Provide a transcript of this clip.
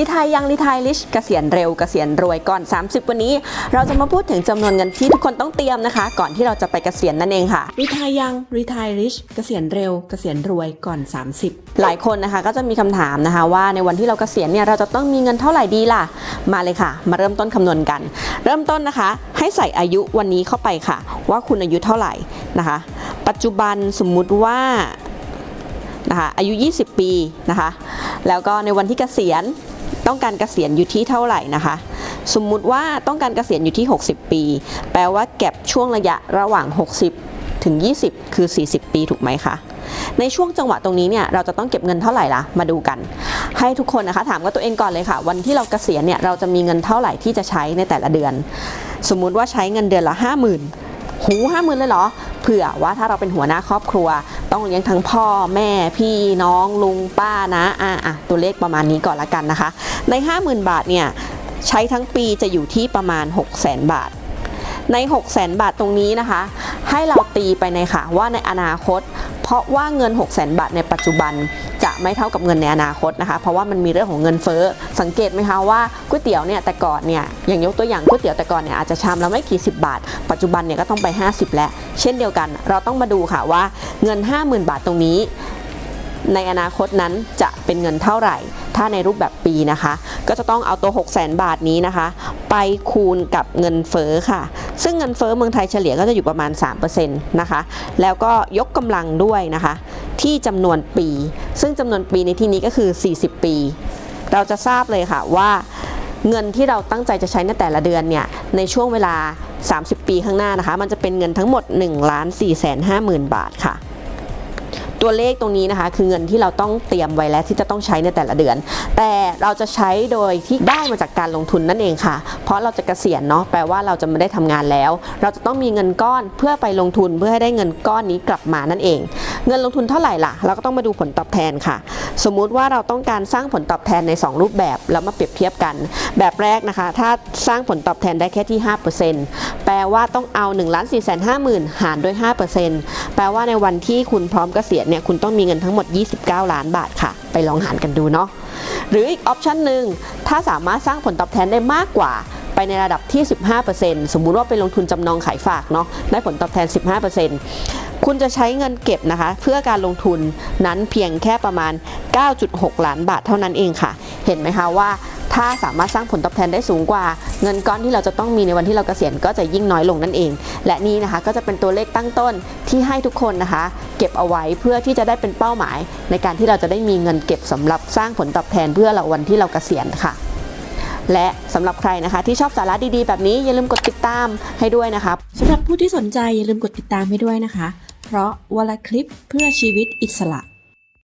รีไทยยังรีไทยลิชเกษียณเร็วเกษียณรวยก่อน 30 วันนี้ เราจะมาพูดถึงจำนวนเงินที่ทุกคนต้องเตรียมนะคะ ก่อนที่เราจะไปเกษียณนั่นเองค่ะรีไทยยังรีไทยลิชเกษียณเร็วเกษียณรวยก่อน 30 หลายคนนะคะก็จะมีคำถามนะคะ ว่าในวันที่เราเกษียณเนี่ยเราจะต้องมีเงินเท่าไหร่ดีล่ะมาเลยค่ะ มาเริ่มต้นคำนวณกัน เริ่มต้นนะคะ ให้ใส่อายุวันนี้เข้าไปค่ะ ว่าคุณอายุเท่าไหร่นะคะ ปัจจุบันสมมุติว่านะคะอายุ 20 ปีนะคะ แล้วก็ในวันที่เกษียณ ต้องการเกษียณอยู่ที่เท่าไหร่นะคะ สมมุติว่าต้องการเกษียณอยู่ที่ 60 ปี แปลว่าเก็บช่วงระยะระหว่าง 60 ถึง 20 คือ 40 ปีถูกไหมคะในช่วงจังหวะตรงนี้เนี่ยเราจะต้องเก็บเงินเท่าไหร่ล่ะมาดูกัน ให้ทุกคนนะคะถามกับตัวเองก่อนเลยค่ะ วันที่เราเกษียณเนี่ยเราจะมีเงินเท่าไหร่ที่จะใช้ในแต่ละเดือน สมมุติว่าใช้เงินเดือนละ 50,000 หูห้าหมื่นเลยเหรอ เผื่อว่าถ้าเราเป็นหัวหน้าครอบครัว ต้องเลี้ยงทั้งพ่อแม่พี่น้องลุงป้านะอะอะตัวเลขประมาณนี้ก่อนละกันนะคะ ใน 50,000 บาทเนี่ยใช้ทั้งปีจะอยู่ที่ประมาณ 6 0 0 0 0 0 บาท ใน 6 0 0 0 0 บาทตรงนี้นะคะ ให้เราตีไปในค่ะว่าในอนาคต เพราะว่าเงิน 6 0 0 0 0 0 บาทในปัจจุบัน ไม่เท่ากับเงินในอนาคตนะคะ เพราะว่ามันมีเรื่องของเงินเฟ้อ สังเกตไหมคะว่าก๋วยเตี๋ยวเนี่ยแต่ก่อนเนี่ยอย่างยกตัวอย่างก๋วยเตี๋ยวแต่ก่อนเนี่ยอาจจะชามละไม่กี่สิบบาท ปัจจุบันเนี่ยก็ต้องไป 50 แล้ว เช่นเดียวกัน เราต้องมาดูค่ะว่าเงิน 50,000 บาทตรงนี้ ในอนาคตนั้นจะเป็นเงินเท่าไหร่ ถ้าในรูปแบบปีนะคะ ก็จะต้องเอาตัว 6 0 0 0 0 0 บาทนี้นะคะ ไปคูณกับเงินเฟ้อค่ะ ซึ่งเงินเฟ้อเมืองไทยเฉลี่ยก็จะอยู่ประมาณ3%นะคะแล้วก็ยกกำลังด้วยนะคะ ที่จำนวนปี ซึ่งจำนวนปีในที่นี้ก็คือ 40 ปี เราจะทราบเลยค่ะว่าเงินที่เราตั้งใจจะใช้ในแต่ละเดือนเนี่ยในช่วงเวลา 30 ปีข้างหน้านะคะ มันจะเป็นเงินทั้งหมด 1 4 5 0 0 0 0 บาทค่ะ ตัวเลขตรงนี้นะคะ คือเงินที่เราต้องเตรียมไว้แล้วที่จะต้องใช้ในแต่ละเดือน แต่เราจะใช้โดยที่ได้มาจากการลงทุนนั่นเองค่ะ เพราะเราจะเกษียณเนาะแปลว่าเราจะไม่ได้ทำงานแล้ว เราจะต้องมีเงินก้อนเพื่อไปลงทุนเพื่อให้ได้เงินก้อนนี้กลับมานั่นเอง เงินลงทุนเท่าไหร่ล่ะ เราก็ต้องมาดูผลตอบแทนค่ะ สมมุติว่าเราต้องการสร้างผลตอบแทนใน 2 รูปแบบแล้วมาเปรียบเทียบกัน แบบแรกนะคะ ถ้าสร้างผลตอบแทนได้แค่ที่ 5%แปลว่าต้องเอา1 4 5 5 0 0 0หารด้วย 5% แปลว่าในวันที่คุณพร้อมเกษียณเนี่ยคุณต้องมีเงินทั้งหมด 29 ล้านบาทค่ะ ไปลองหารกันดูเนาะหรืออีกออปชันหนึ่งถ้าสามารถสร้างผลตอบแทนได้มากกว่าไปในระดับที่ 15%สมมุติว่าไปลงทุนจำนองขายฝากเนาะได้ผลตอบแทน 15%คุณจะใช้เงินเก็บนะคะ เพื่อการลงทุนนั้นเพียงแค่ประมาณ 9.6 ล้านบาทเท่านั้นเองค่ะ เห็นไหมคะว่า ถ้าสามารถสร้างผลตอบแทนได้สูงกว่า เงินก้อนที่เราจะต้องมีในวันที่เราเกษียณก็จะยิ่งน้อยลงนั่นเอง และนี่นะคะก็จะเป็นตัวเลขตั้งต้นที่ให้ทุกคนนะคะ เก็บเอาไว้เพื่อที่จะได้เป็นเป้าหมาย ในการที่เราจะได้มีเงินเก็บสำหรับสร้างผลตอบแทนเพื่อเราวันที่เราเกษียณค่ะและสำหรับใครนะคะที่ชอบสาระดีๆ แบบนี้อย่าลืมกดติดตามให้ด้วยนะคะสำหรับผู้ที่สนใจอย่าลืมกดติดตามให้ด้วยนะคะ เพราะวันละคลิปเพื่อชีวิตอิสระ